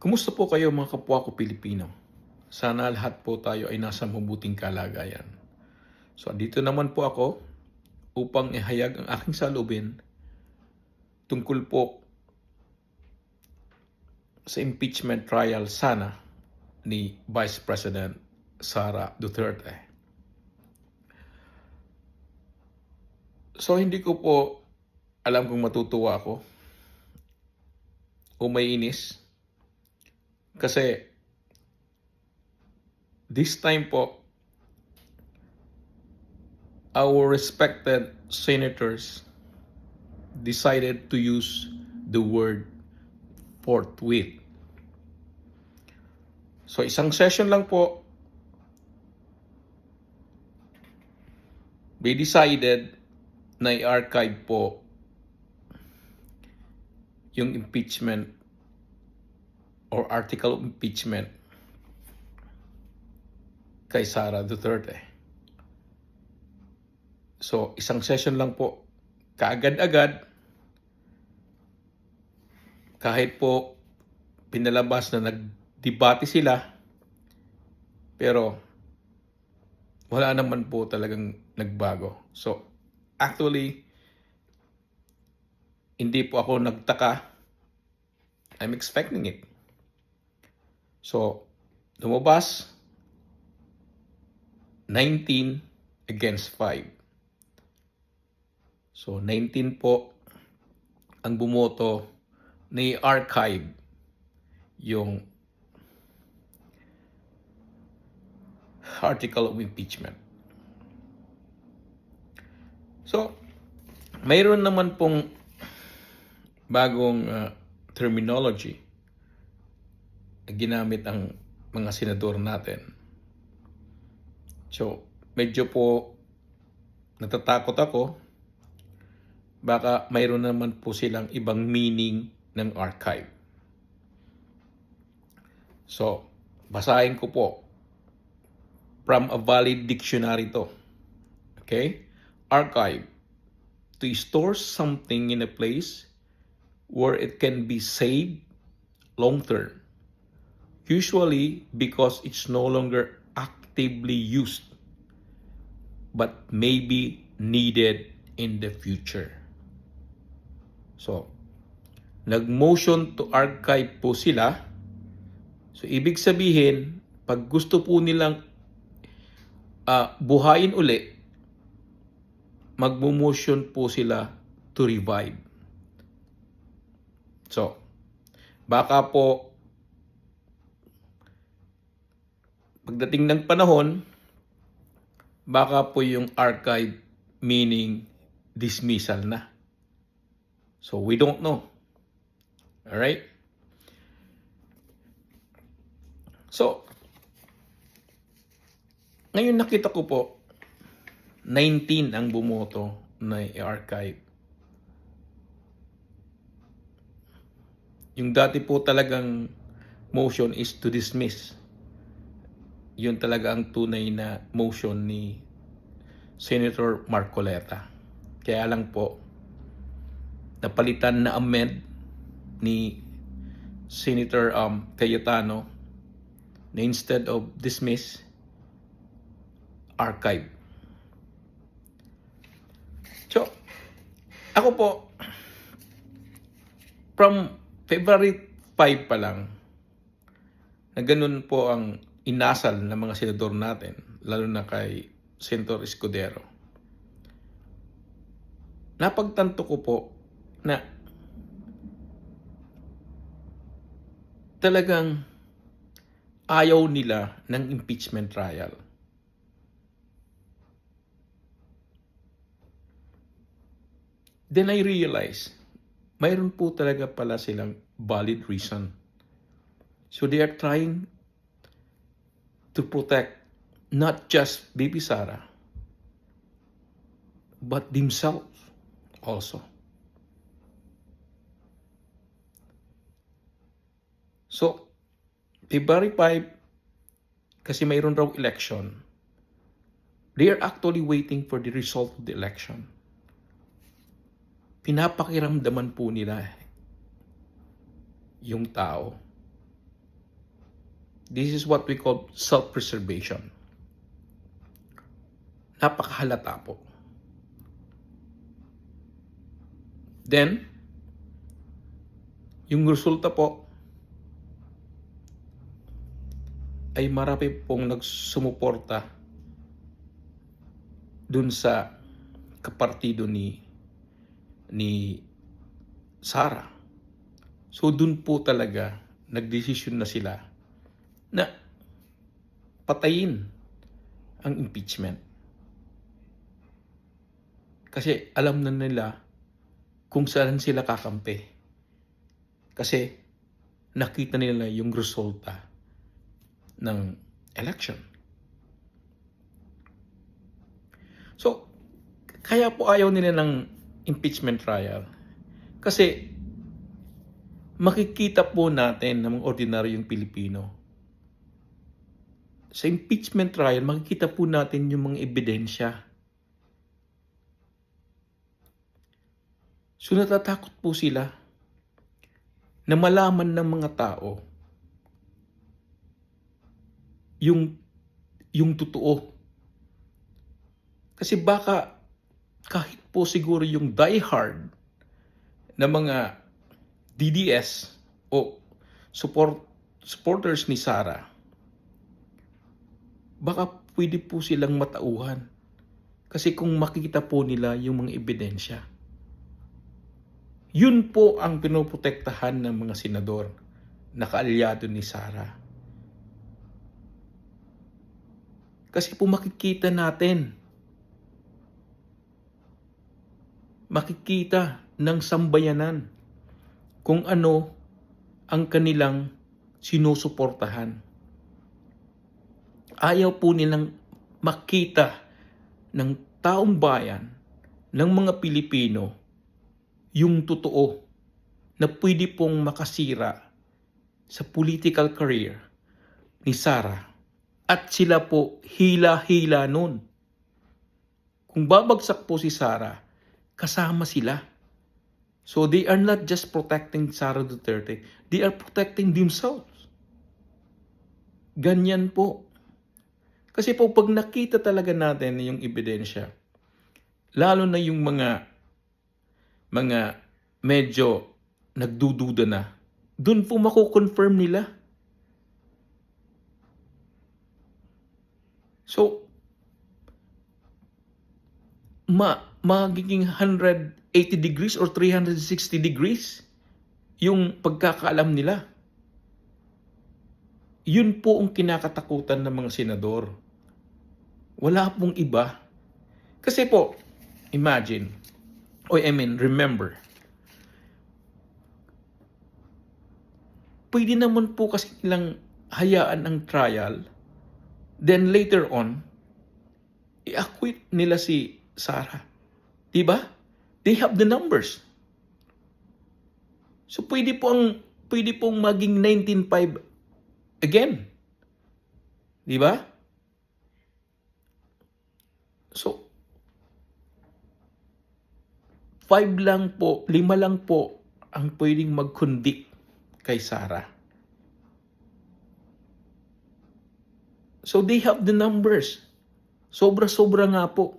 Kumusta po kayo mga kapwa ko Pilipino? Sana lahat po tayo ay nasa mabuting kalagayan. So dito naman po ako upang ihayag ang aking salubin tungkol po sa impeachment trial sana ni Vice President Sara Duterte. So hindi ko po alam kung matutuwa ako o may inis kasi this time po our respected senators decided to use the word forthwith. So isang session lang po they decided na i-archive po yung impeachment or article of impeachment kay Sara Duterte. So, isang session lang po, kaagad-agad, kahit po pinalabas na nagdebate sila, pero wala naman po talagang nagbago. So, actually, hindi po ako nagtaka. I'm expecting it. So, lumabas 19 against 5. So, 19 po ang bumoto ni archive yung article of impeachment. So, mayroon naman pong bagong uh, terminology ginamit ang mga senador natin. So, medyo po natatakot ako. Baka mayroon naman po silang ibang meaning ng archive. So, basahin ko po from a valid dictionary to. Okay? Archive. To store something in a place where it can be saved long term. Usually because it's no longer actively used but may be needed in the future. So, nag-motion to archive po sila. So, ibig sabihin, pag gusto po nilang ah, buhayin uli, magmo-motion po sila to revive. So, baka po pagdating ng panahon, baka po yung archive meaning dismissal na. So, we don't know. Alright? So, ngayon nakita ko po, 19 ang bumoto na i-archive. Yung dati po talagang motion is to dismiss. Yun talaga ang tunay na motion ni Senator Marcoleta. Kaya lang po, napalitan na amend ni Senator um, Cayetano na instead of dismiss, archive. So, ako po, from February 5 pa lang, na ganun po ang inasal ng mga senador natin, lalo na kay Senator Escudero. Napagtanto ko po na talagang ayaw nila ng impeachment trial. Then I realized, mayroon po talaga pala silang valid reason. So they are trying to protect not just Baby Sara, but themselves also. So, February 5, kasi mayroon raw election, they are actually waiting for the result of the election. Pinapakiramdaman po nila yung tao This is what we call self-preservation. Napakahalata po. Then, yung resulta po ay marami pong nagsumuporta dun sa kapartido ni ni Sara. So dun po talaga nagdesisyon na sila na patayin ang impeachment. Kasi alam na nila kung saan sila kakampi. Kasi nakita nila yung resulta ng election. So, kaya po ayaw nila ng impeachment trial. Kasi makikita po natin ng mga ordinaryong Pilipino. Sa impeachment trial, makikita po natin yung mga ebidensya. So natatakot po sila na malaman ng mga tao yung yung totoo. Kasi baka kahit po siguro yung diehard na mga DDS o support supporters ni Sara baka pwede po silang matauhan kasi kung makikita po nila yung mga ebidensya yun po ang pinoprotektahan ng mga senador na kaalyado ni Sara kasi po makikita natin makikita ng sambayanan kung ano ang kanilang sinusuportahan. Ayaw po nilang makita ng taong bayan, ng mga Pilipino, yung totoo na pwede pong makasira sa political career ni Sara at sila po hila-hila nun. Kung babagsak po si Sara, kasama sila. So they are not just protecting Sara Duterte, they are protecting themselves. Ganyan po. Kasi po pag nakita talaga natin yung ebidensya, lalo na yung mga mga medyo nagdududa na, dun po mako-confirm nila. So, ma magiging 180 degrees or 360 degrees yung pagkakaalam nila. Yun po ang kinakatakutan ng mga senador. Wala pong iba. Kasi po, imagine, or I mean, remember, pwede naman po kasi nilang hayaan ang trial, then later on, i-acquit nila si Sarah. Diba? They have the numbers. So pwede po ang pwede pong maging 19.5 again. Diba? So 5 lang po, 5 lang po ang pwedeng mag-convict kay Sarah. So they have the numbers. Sobra-sobra nga po.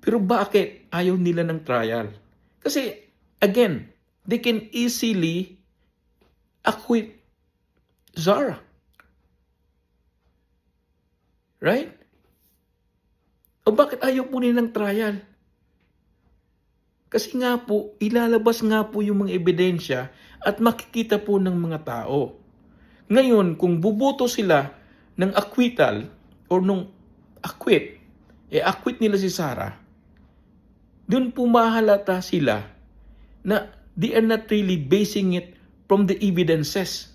Pero bakit ayaw nila ng trial? Kasi, again, they can easily acquit Zara. Right? O bakit ayaw po nilang trial? Kasi nga po, ilalabas nga po yung mga ebidensya at makikita po ng mga tao. Ngayon, kung buboto sila ng acquittal or nung acquit, eh acquit nila si Sarah, dun po mahalata sila na they are not really basing it from the evidences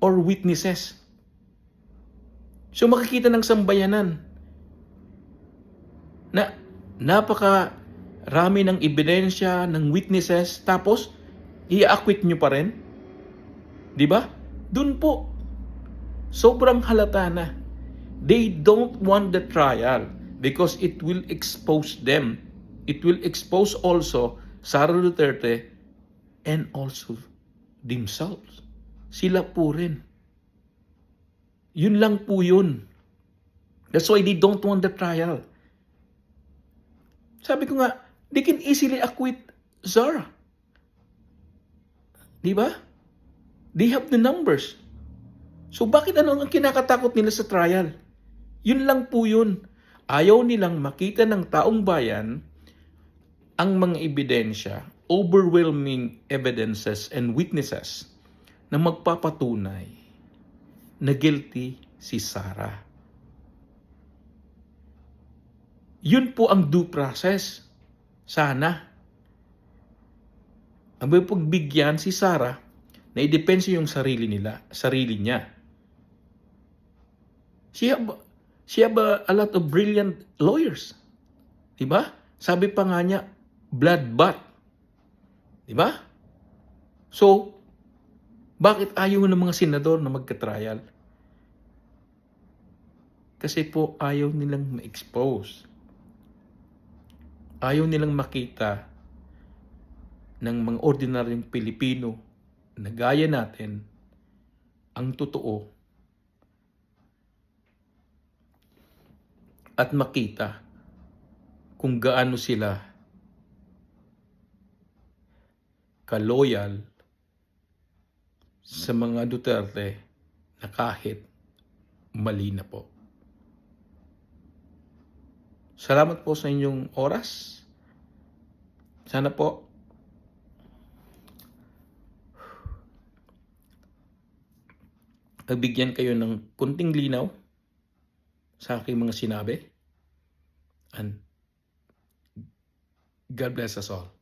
or witnesses. So makikita ng sambayanan na napaka rami ng ebidensya, ng witnesses, tapos i-acquit nyo pa rin. Di ba? Dun po, sobrang halata na. They don't want the trial because it will expose them. It will expose also Sara Duterte and also themselves. Sila po rin. Yun lang po yun. That's why they don't want the trial. Sabi ko nga, they can easily acquit Zara. Di ba? They have the numbers. So bakit ano ang kinakatakot nila sa trial? Yun lang po yun. Ayaw nilang makita ng taong bayan ang mga ebidensya, overwhelming evidences and witnesses na magpapatunay na guilty si Sarah. Yun po ang due process. Sana. Ang may pagbigyan si Sarah na idepensa yung sarili nila, sarili niya. She have, she have a, a lot of brilliant lawyers. Diba? Sabi pa nga niya, bloodbath. Diba? So, bakit ayaw ng mga senador na magka-trial? Kasi po ayaw nilang ma-expose. Ayaw nilang makita ng mga ordinaryong Pilipino na gaya natin ang totoo at makita kung gaano sila kaloyal sa mga Duterte na kahit mali na po. Salamat po sa inyong oras. Sana po nabigyan kayo ng kunting linaw sa aking mga sinabi. And God bless us all.